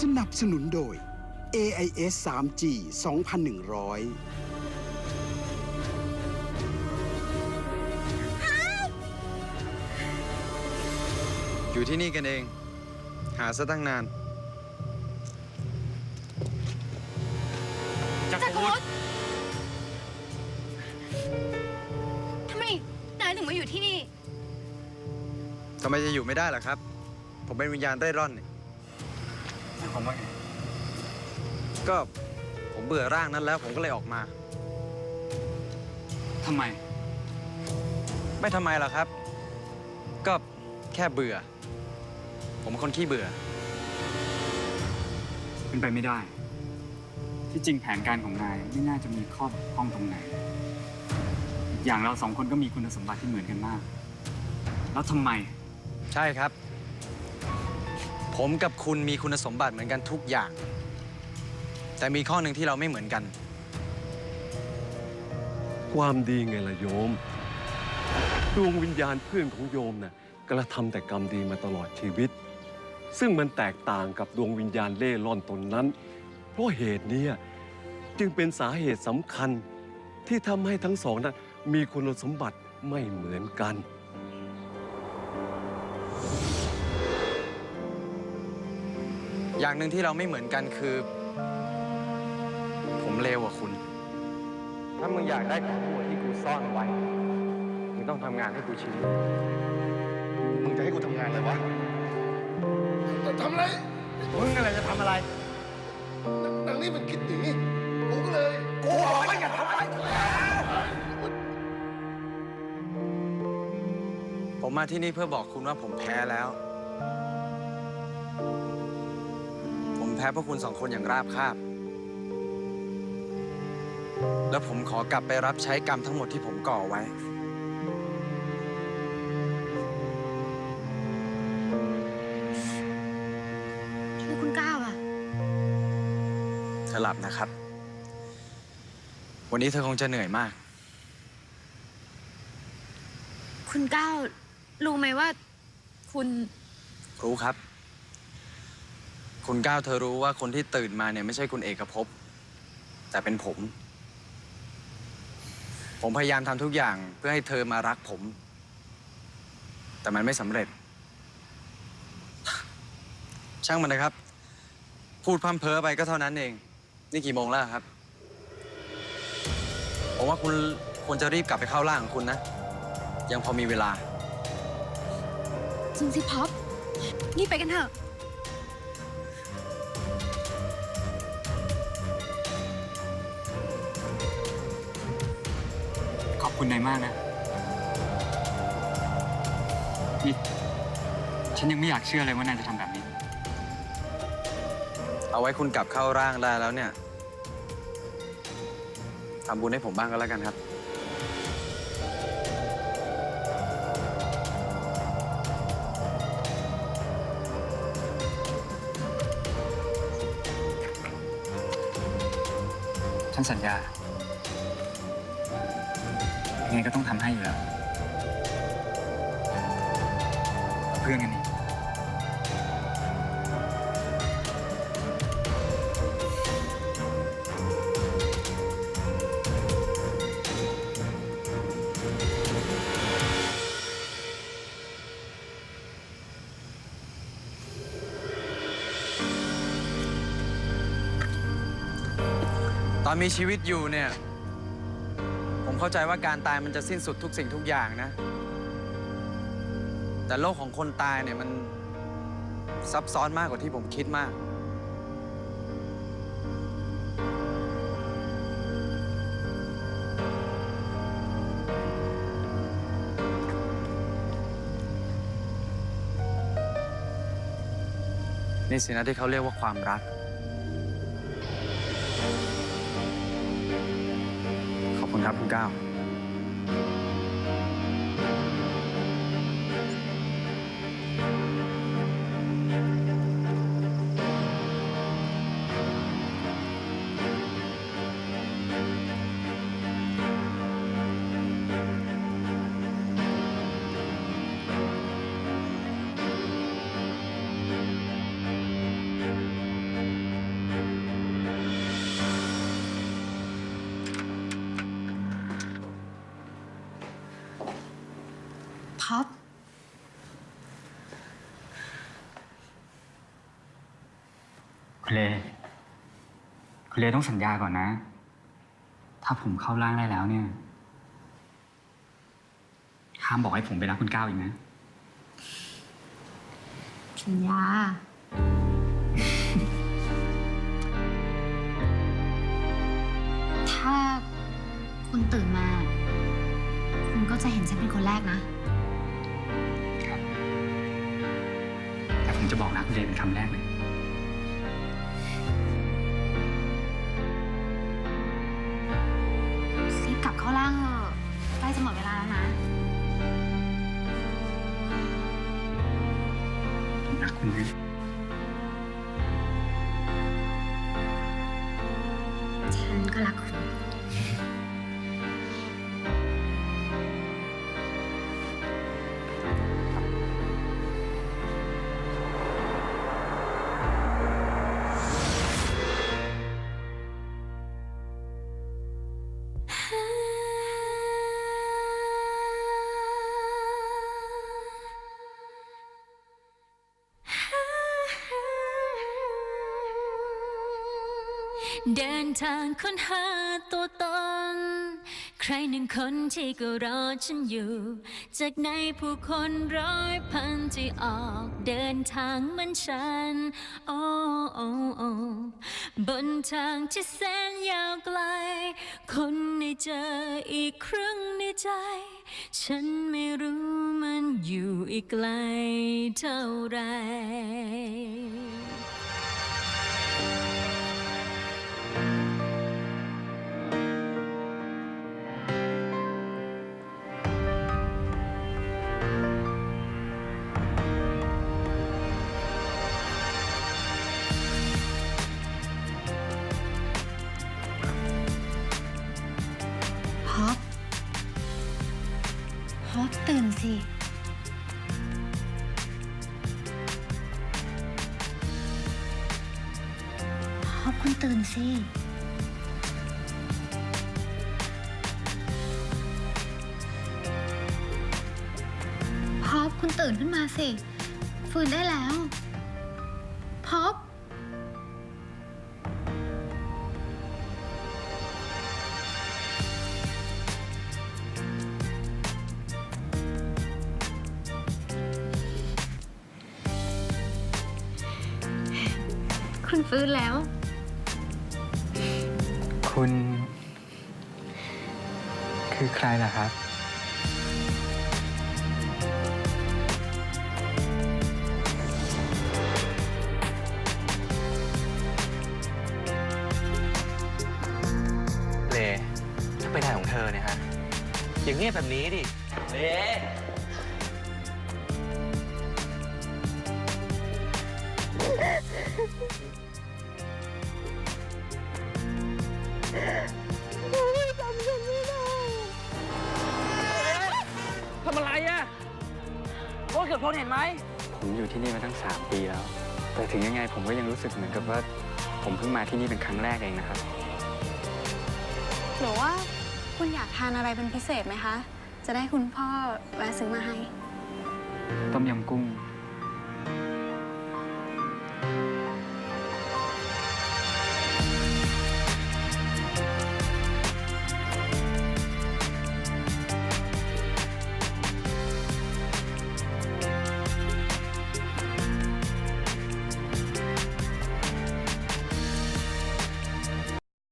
สนับสนุนโดย AIS 3G 2100 อยู่ที่นี่กันเอง หาซะตั้งนาน จักรวุฒิทำไมนายถึงมาอยู่ที่นี่ ทำไมจะอยู่ไม่ได้ล่ะครับ ผมเป็นวิญญาณเร่ร่อนนี่หมาย ความว่าไง ก็ผมเบื่อร่างนั้นแล้ว ผมก็เลยออกมา ทำไม ไม่ทำไมล่ะครับ ก็แค่เบื่อ ผมเป็นคนขี้เบื่อ เป็นไปไม่ได้ ที่จริงแผนการของนายไม่น่าจะมีข้อบกพร่องตรงไหนอีกอย่างเราสองคนก็มีคุณสมบัติที่เหมือนกันมาก แล้วทำไม ใช่ครับ ผมกับคุณมีคุณสมบัติเหมือนกันทุกอย่าง แต่มีข้อหนึ่งที่เราไม่เหมือนกัน ความดีไงล่ะโยม ดวงวิญญาณเพื่อนของโยมน่ะกระทำแต่กรรมดีมาตลอดชีวิต ซึ่งมันแตกต่างกับดวงวิญญาณเล่ร่อนตนนั้น เพราะเหตุเนี้จึงเป็นสาเหตุสำคัญที่ทำให้ทั้งสองนั้นมีคุณสมบัติไม่เหมือนกัน อย่างหนึ่งที่เราไม่เหมือนกันคือ ผมเลวกว่าคุณ ถ้ามึงอยากได้ของทั้งหมดที่กูซ่อนไว้ มึงต้องทำงานให้กูชิ้นหนึ่งมึงจะให้กูทำงานอะไรวะทำอะไร มึงอะไรจะทำอะไรนางนี่มันกินหนีกูก็เลย กูบอกไม่อย่าทำอะไรผมมาที่นี่เพื่อบอกคุณว่าผมแพ้แล้ว พ้พวกคุณสองคนอย่างราบคาบ แล้วผมขอกลับไปรับใช้กรรมทั้งหมดที่ผมก่อไว้ แล้วคุณก้าวอะเธอหลับนะครับ วันนี้เธอคงจะเหนื่อยมาก คุณก้าวรู้ไหมว่า คุณ รู้ครับ คุณก้าวเธอรู้ว่าคนที่ตื่นมาเนี่ยไม่ใช่คุณเอกภพ แต่เป็นผม ผมพยายามทำทุกอย่างเพื่อให้เธอมารักผม แต่มันไม่สำเร็จ ช่างมันนะครับ พูดพร่ำเพ้อไปก็เท่านั้นเอง นี่กี่โมงแล้วครับ ผมว่าคุณควรจะรีบกลับไปเข้าร่างของคุณนะ ยังพอมีเวลา จริงสิพ็อปนี่ไปกันเถอะ คุณนายมากนะ นี่ฉันยังไม่อยากเชื่อเลยว่านายจะทำแบบนี้ เอาไว้คุณกลับเข้าร่างได้แล้วเนี่ยทำบุญให้ผมบ้างก็แล้วกันครับ ฉันสัญญา ยังไงก็ต้องทำให้อยู่แล้วเพื่อนกันนี่ ตอนมีชีวิตอยู่เนี่ย เข้าใจว่าการตายมันจะสิ้นสุดทุกสิ่งทุกอย่างนะ แต่โลกของคนตายเนี่ยมันซับซ้อนมากกว่าที่ผมคิดมาก นี่สินะที่เขาเรียกว่าความรัก ครับคุณก้าว พ็อปคุณเลคุณเลต้องสัญญาก่อนนะ ถ้าผมเข้าร่างได้แล้วเนี่ย ห้ามบอกให้ผมไปรักคุณก้าวอีกนะ สัญญา ถ้าคุณตื่นมา คุณก็จะเห็นฉันเป็นคนแรกนะ ผมจะบอกรักคุณเลเป็นคำแรกเลย รีบกลับเข้าร่างเถอะใกล้จะหมดเวลาแล้วนะผมรักคุณนะฉั เดินทางค้นหาตัวตน ใครหนึ่งคนที่ก็รอฉันอยู่ จากในผู้คนร้อยพันที่ออกเดินทางเหมือนฉัน โอ้โอ้โอ้บนทางที่แสนยาวไกล คนได้เจออีกครั้งในใจ ฉันไม่รู้มันอยู่อีกไกลเท่าไร สิฮอปคุณตื่นสิ พอปคุณตื่นขึ้นมาสิ ฟื้นได้แล้ว พอป คุณฟื้นแล้ว คุณ คือใครล่ะครับ เลถ้าไปไหนของเธอเนี่ยฮะ อย่างเงียบแบบนี้ดิ เล พลเห็นไหม ผมอยู่ที่นี่มาตั้ง 3 ปีแล้ว แต่ถึงยังไงผมก็ยังรู้สึกเหมือนกับว่า ผมเพิ่งมาที่นี่เป็นครั้งแรกเองนะครับ หรือว่าคุณอยากทานอะไรเป็นพิเศษไหมคะ จะได้คุณพ่อแวะซื้อมาให้ ต้มยำกุ้ง